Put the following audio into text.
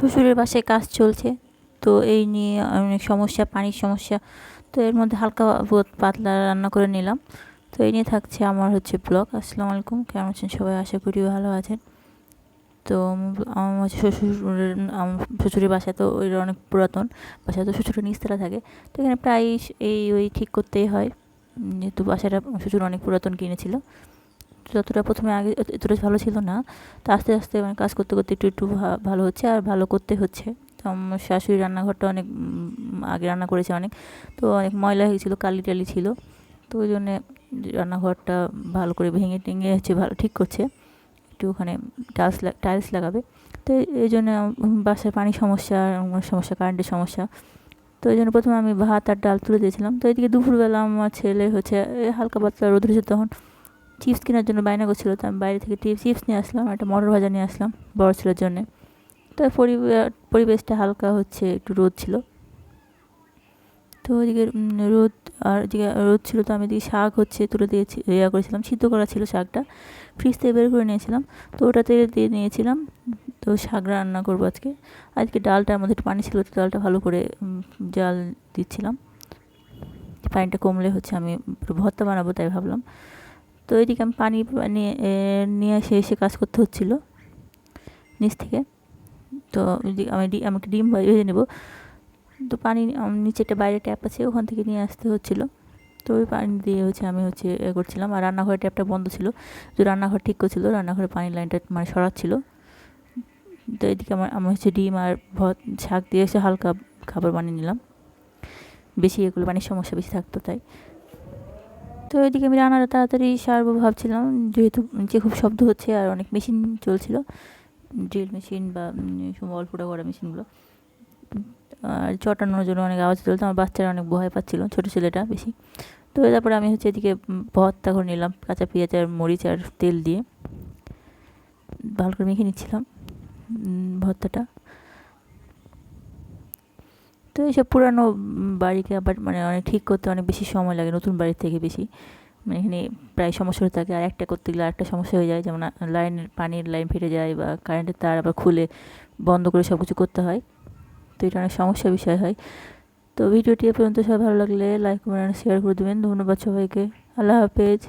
শ্বশুরের বাসায় কাজ চলছে। তো এই নিয়ে অনেক সমস্যা, পানির সমস্যা। তো এর মধ্যে হালকা পাতলা রান্না করে নিলাম। তো এই নিয়ে থাকছে আমার হচ্ছে ব্লগ। আসসালামু আলাইকুম, কেমন আছেন সবাই? আশা করি ভালো আছেন। তো আমার শ্বশুর আমার শ্বশুরের বাসা তো ওই অনেক পুরাতন। বাসা তো শ্বশুরের নিচতলা থাকে। তো এখানে প্রায় এই ওই ঠিক করতেই হয়। যেহেতু বাসাটা শ্বশুর অনেক পুরাতন কিনেছিল। যতটা প্রথমে আগে এতটা ভালো ছিল না, তো আস্তে আস্তে মানে কাজ করতে করতে একটু একটু ভালো হচ্ছে আর ভালো করতে হচ্ছে। শাশুড়ি রান্নাঘরটা অনেক আগে রান্না করেছে অনেক, তো অনেক ময়লা হয়েছিল, কালি টালি ছিল। তো ওই জন্যে রান্নাঘরটা ভালো করে ভেঙে টেঙে হচ্ছে, ভালো ঠিক করছে। একটু ওখানে টাইলস টাইলস লাগাবে। তো এই জন্য বাসায় পানির সমস্যা সমস্যা কারেন্টের সমস্যা। তো এই জন্য প্রথমে আমি ভাত আর ডাল তুলে দিয়েছিলাম। তো এদিকে দুপুরবেলা আমার ছেলে হচ্ছে হালকা পাতলা রোদ হয়েছে তখন। চিপস কেনার জন্য বায়না করছিল, তো আমি বাইরে থেকে চিপস নিয়ে আসলাম, একটা মটর ভাজা নিয়ে আসলাম, বড় ছেলের জন্যে। তো পরিবেশটা হালকা হচ্ছে, একটু রোদ ছিল। তো ওইদিকে রোদ, আর এদিকে রোদ ছিল, তো আমি এদিকে শাক হচ্ছে তুলে দিয়েছি, ইয়া করেছিলাম, সিদ্ধ করা ছিল শাকটা। ফ্রিজ থেকে বের করে নিয়েছিলাম, তো ওটাতে দিয়ে নিয়েছিলাম, তো শাক রান্না করব আজকে। আজকে ডালটার মধ্যে একটু পানি ছিল, তো ডালটা ভালো করে জাল দিচ্ছিলাম। পানিটা কমলে হচ্ছে, আমি ভর্তা বানাবো তাই ভাবলাম। তো এদিকে আমি পানি নিয়ে এসে এসে কাজ করতে হচ্ছিল। নিচ থেকে। তো আমি আমাকে ডিম ভেজে নেব। তো পানি নিচে একটা বাইরে ট্যাপ আছে, ওখান থেকে নিয়ে আসতে হচ্ছিল। তো ওই পানি দিয়ে হচ্ছে আমি হচ্ছে এ করছিলাম। আর রান্নাঘরের ট্যাপটা বন্ধ ছিল। তো রান্নাঘর ঠিক করছিল রান্নাঘরের পানির লাইনটা মানে সরাচ্ছিলো। তো এদিকে আমার, আমি হচ্ছে ডিম আর ভত শাক দিয়ে এসে হালকা খাবার বানিয়ে নিলাম। বেশি এগুলো পানির সমস্যা বেশি থাকতো তাই। তো এদিকে আমি রান্নাটা তাড়াতাড়ি সারবো ভাবছিলাম। যেহেতু যে খুব শব্দ হচ্ছে আর অনেক মেশিন চলছিল ড্রিল মেশিন বা অল্পটা করা মেশিনগুলো আর চটানোর জন্য অনেক আওয়াজ চলতো আমার বাচ্চারা অনেক ভয় পাচ্ছিলো, ছোটো ছেলেটা বেশি। তো তারপরে আমি হচ্ছে এদিকে ভর্তা করে নিলাম, কাঁচা পেঁয়াজ আর মরিচ আর তেল দিয়ে। ভালো করে মেখে নিচ্ছিলাম ভর্তাটা। তো এইসব পুরানো বাড়িকে আবার মানে অনেক ঠিক করতে অনেক বেশি সময় লাগে, নতুন বাড়ির থেকে বেশি। মানে এখানে প্রায় সমস্যা হয়ে থাকে, আর একটা করতে গেলে আরেকটা সমস্যা হয়ে যায়। যেমন লাইনের, পানির লাইন ফেটে যায় বা কারেন্টের তার আবার খুলে বন্ধ করে সব কিছু করতে হয়। তো এটা অনেক সমস্যার বিষয় হয়। তো ভিডিওটি এ পর্যন্ত। সবাই ভালো লাগলে লাইক কমেন্ট শেয়ার করে দেবেন। ধন্যবাদ সবাইকে। আল্লাহ হাফেজ।